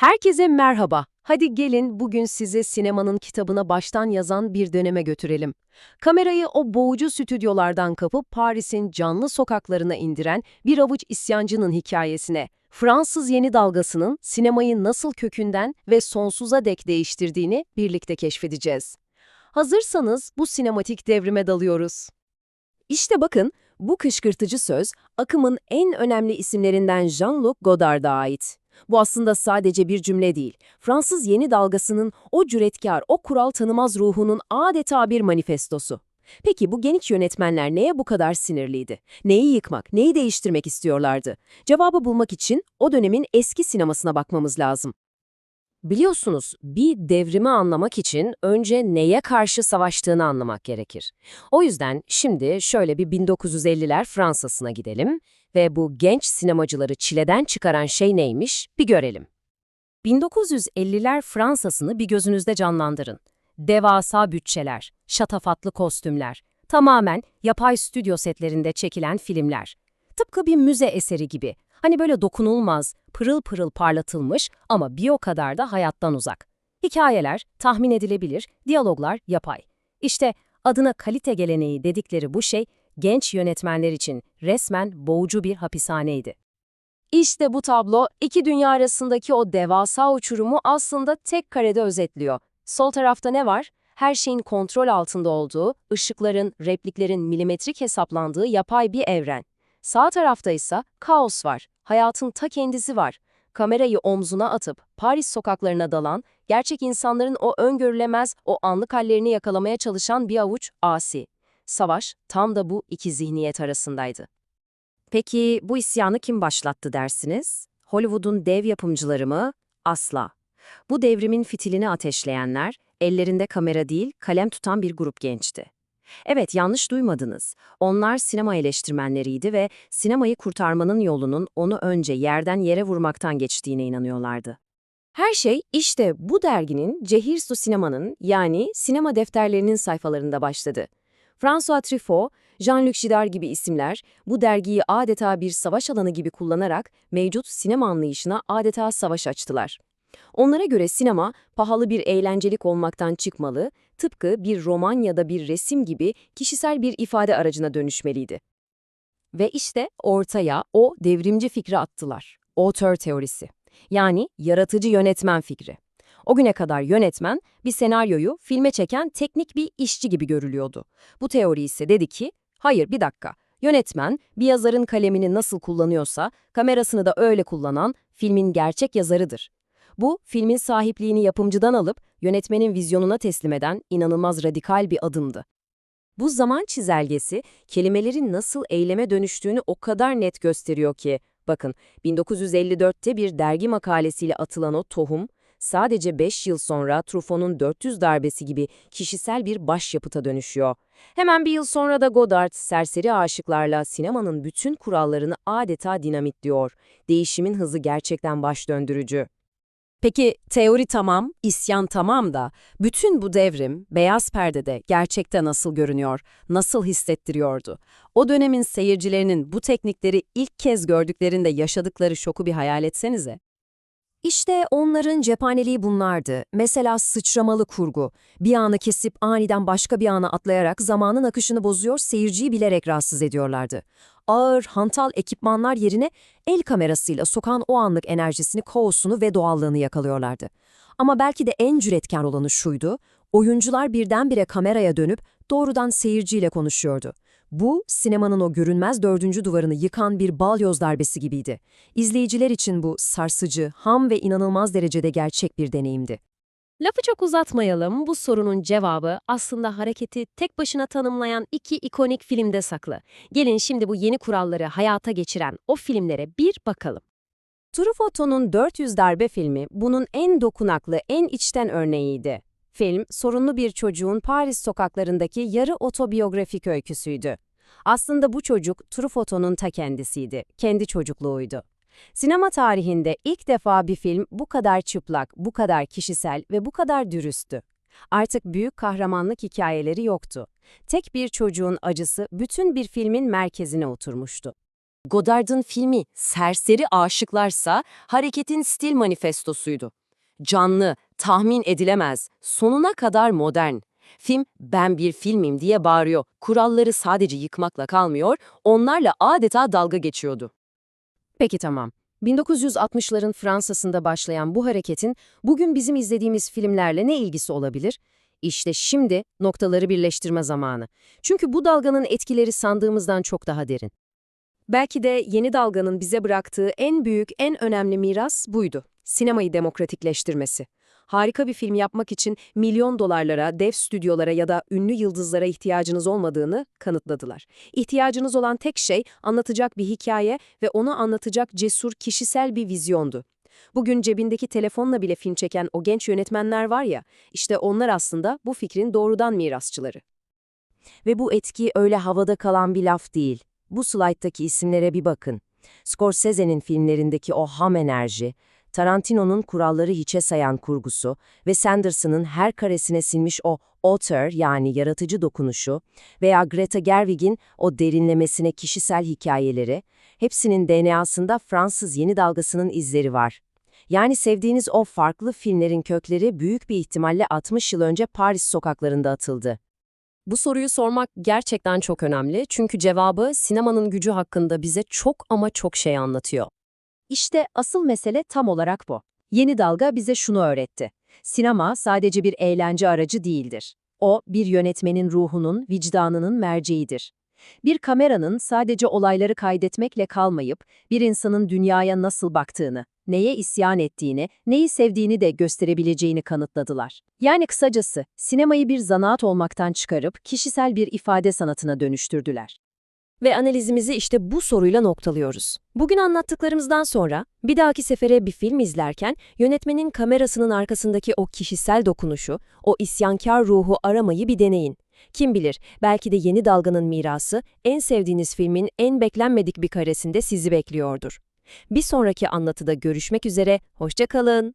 Herkese merhaba. Hadi gelin bugün sizi sinemanın kitabına baştan yazan bir döneme götürelim. Kamerayı o boğucu stüdyolardan kapıp Paris'in canlı sokaklarına indiren bir avuç isyancının hikayesine, Fransız yeni dalgasının sinemayı nasıl kökünden ve sonsuza dek değiştirdiğini birlikte keşfedeceğiz. Hazırsanız bu sinematik devrime dalıyoruz. İşte bakın, bu kışkırtıcı söz akımın en önemli isimlerinden Jean-Luc Godard'a ait. Bu aslında sadece bir cümle değil. Fransız yeni dalgasının o cüretkar, o kural tanımaz ruhunun adeta bir manifestosu. Peki bu genç yönetmenler neye bu kadar sinirliydi? Neyi yıkmak, neyi değiştirmek istiyorlardı? Cevabı bulmak için o dönemin eski sinemasına bakmamız lazım. Biliyorsunuz, bir devrimi anlamak için önce neye karşı savaştığını anlamak gerekir. O yüzden şimdi şöyle bir 1950'ler Fransa'sına gidelim ve bu genç sinemacıları çileden çıkaran şey neymiş bir görelim. 1950'ler Fransa'sını bir gözünüzde canlandırın. Devasa bütçeler, şatafatlı kostümler, tamamen yapay stüdyo setlerinde çekilen filmler. Tıpkı bir müze eseri gibi. Hani böyle dokunulmaz, pırıl pırıl parlatılmış ama bir o kadar da hayattan uzak. Hikayeler tahmin edilebilir, diyaloglar yapay. İşte adına kalite geleneği dedikleri bu şey genç yönetmenler için resmen boğucu bir hapishaneydi. İşte bu tablo iki dünya arasındaki o devasa uçurumu aslında tek karede özetliyor. Sol tarafta ne var? Her şeyin kontrol altında olduğu, ışıkların, repliklerin milimetrik hesaplandığı yapay bir evren. Sağ tarafta ise kaos var, hayatın ta kendisi var. Kamerayı omzuna atıp Paris sokaklarına dalan, gerçek insanların o öngörülemez, o anlık hallerini yakalamaya çalışan bir avuç asi. Savaş tam da bu iki zihniyet arasındaydı. Peki bu isyanı kim başlattı dersiniz? Hollywood'un dev yapımcıları mı? Asla. Bu devrimin fitilini ateşleyenler, ellerinde kamera değil, kalem tutan bir grup gençti. Evet, yanlış duymadınız. Onlar sinema eleştirmenleriydi ve sinemayı kurtarmanın yolunun onu önce yerden yere vurmaktan geçtiğine inanıyorlardı. Her şey işte bu derginin Cehirsu Sinema'nın yani sinema defterlerinin sayfalarında başladı. François Truffaut, Jean-Luc Godard gibi isimler bu dergiyi adeta bir savaş alanı gibi kullanarak mevcut sinema anlayışına adeta savaş açtılar. Onlara göre sinema pahalı bir eğlencelik olmaktan çıkmalı, tıpkı bir roman ya da bir resim gibi kişisel bir ifade aracına dönüşmeliydi. Ve işte ortaya o devrimci fikri attılar. Auteur teorisi. Yani yaratıcı yönetmen fikri. O güne kadar yönetmen bir senaryoyu filme çeken teknik bir işçi gibi görülüyordu. Bu teori ise dedi ki, hayır bir dakika, yönetmen bir yazarın kalemini nasıl kullanıyorsa kamerasını da öyle kullanan filmin gerçek yazarıdır. Bu, filmin sahipliğini yapımcıdan alıp yönetmenin vizyonuna teslim eden inanılmaz radikal bir adımdı. Bu zaman çizelgesi kelimelerin nasıl eyleme dönüştüğünü o kadar net gösteriyor ki, bakın 1954'te bir dergi makalesiyle atılan o tohum, sadece 5 yıl sonra Truffaut'un 400 darbesi gibi kişisel bir başyapıta dönüşüyor. Hemen bir yıl sonra da Godard, serseri aşıklarla sinemanın bütün kurallarını adeta dinamitliyor. Değişimin hızı gerçekten baş döndürücü. Peki teori tamam, isyan tamam da bütün bu devrim beyaz perdede gerçekte nasıl görünüyor, nasıl hissettiriyordu? O dönemin seyircilerinin bu teknikleri ilk kez gördüklerinde yaşadıkları şoku bir hayal etsenize. İşte onların cephaneliği bunlardı. Mesela sıçramalı kurgu. Bir anı kesip aniden başka bir ana atlayarak zamanın akışını bozuyor, seyirciyi bilerek rahatsız ediyorlardı. Ağır, hantal ekipmanlar yerine el kamerasıyla sokan o anlık enerjisini, kaosunu ve doğallığını yakalıyorlardı. Ama belki de en cüretkar olanı şuydu, oyuncular birdenbire kameraya dönüp doğrudan seyirciyle konuşuyordu. Bu, sinemanın o görünmez dördüncü duvarını yıkan bir balyoz darbesi gibiydi. İzleyiciler için bu sarsıcı, ham ve inanılmaz derecede gerçek bir deneyimdi. Lafı çok uzatmayalım, bu sorunun cevabı aslında hareketi tek başına tanımlayan iki ikonik filmde saklı. Gelin şimdi bu yeni kuralları hayata geçiren o filmlere bir bakalım. Truffaut'un 400 Darbe filmi bunun en dokunaklı, en içten örneğiydi. Film, sorunlu bir çocuğun Paris sokaklarındaki yarı otobiyografik öyküsüydü. Aslında bu çocuk Truffaut'un ta kendisiydi, kendi çocukluğuydu. Sinema tarihinde ilk defa bir film bu kadar çıplak, bu kadar kişisel ve bu kadar dürüsttü. Artık büyük kahramanlık hikayeleri yoktu. Tek bir çocuğun acısı bütün bir filmin merkezine oturmuştu. Godard'ın filmi Serseri Aşıklarsa hareketin stil manifestosuydu. Canlı, tahmin edilemez, sonuna kadar modern. Film ben bir filmim diye bağırıyor. Kuralları sadece yıkmakla kalmıyor, onlarla adeta dalga geçiyordu. Peki tamam. 1960'ların Fransa'sında başlayan bu hareketin bugün bizim izlediğimiz filmlerle ne ilgisi olabilir? İşte şimdi noktaları birleştirme zamanı. Çünkü bu dalganın etkileri sandığımızdan çok daha derin. Belki de yeni dalganın bize bıraktığı en büyük, en önemli miras buydu. Sinemayı demokratikleştirmesi. Harika bir film yapmak için milyon dolarlara, dev stüdyolara ya da ünlü yıldızlara ihtiyacınız olmadığını kanıtladılar. İhtiyacınız olan tek şey anlatacak bir hikaye ve onu anlatacak cesur kişisel bir vizyondu. Bugün cebindeki telefonla bile film çeken o genç yönetmenler var ya, işte onlar aslında bu fikrin doğrudan mirasçıları. Ve bu etki öyle havada kalan bir laf değil. Bu slayttaki isimlere bir bakın. Scorsese'nin filmlerindeki o ham enerji, Tarantino'nun kuralları hiçe sayan kurgusu ve Sanderson'ın her karesine sinmiş o author yani yaratıcı dokunuşu veya Greta Gerwig'in o derinlemesine kişisel hikayeleri, hepsinin DNA'sında Fransız yeni dalgasının izleri var. Yani sevdiğiniz o farklı filmlerin kökleri büyük bir ihtimalle 60 yıl önce Paris sokaklarında atıldı. Bu soruyu sormak gerçekten çok önemli çünkü cevabı sinemanın gücü hakkında bize çok ama çok şey anlatıyor. İşte asıl mesele tam olarak bu. Yeni dalga bize şunu öğretti. Sinema sadece bir eğlence aracı değildir. O, bir yönetmenin ruhunun, vicdanının merceğidir. Bir kameranın sadece olayları kaydetmekle kalmayıp, bir insanın dünyaya nasıl baktığını, neye isyan ettiğini, neyi sevdiğini de gösterebileceğini kanıtladılar. Yani kısacası, sinemayı bir zanaat olmaktan çıkarıp kişisel bir ifade sanatına dönüştürdüler. Ve analizimizi işte bu soruyla noktalıyoruz. Bugün anlattıklarımızdan sonra bir dahaki sefere bir film izlerken yönetmenin kamerasının arkasındaki o kişisel dokunuşu, o isyankar ruhu aramayı bir deneyin. Kim bilir, belki de yeni dalganın mirası en sevdiğiniz filmin en beklenmedik bir karesinde sizi bekliyordur. Bir sonraki anlatıda görüşmek üzere, hoşça kalın.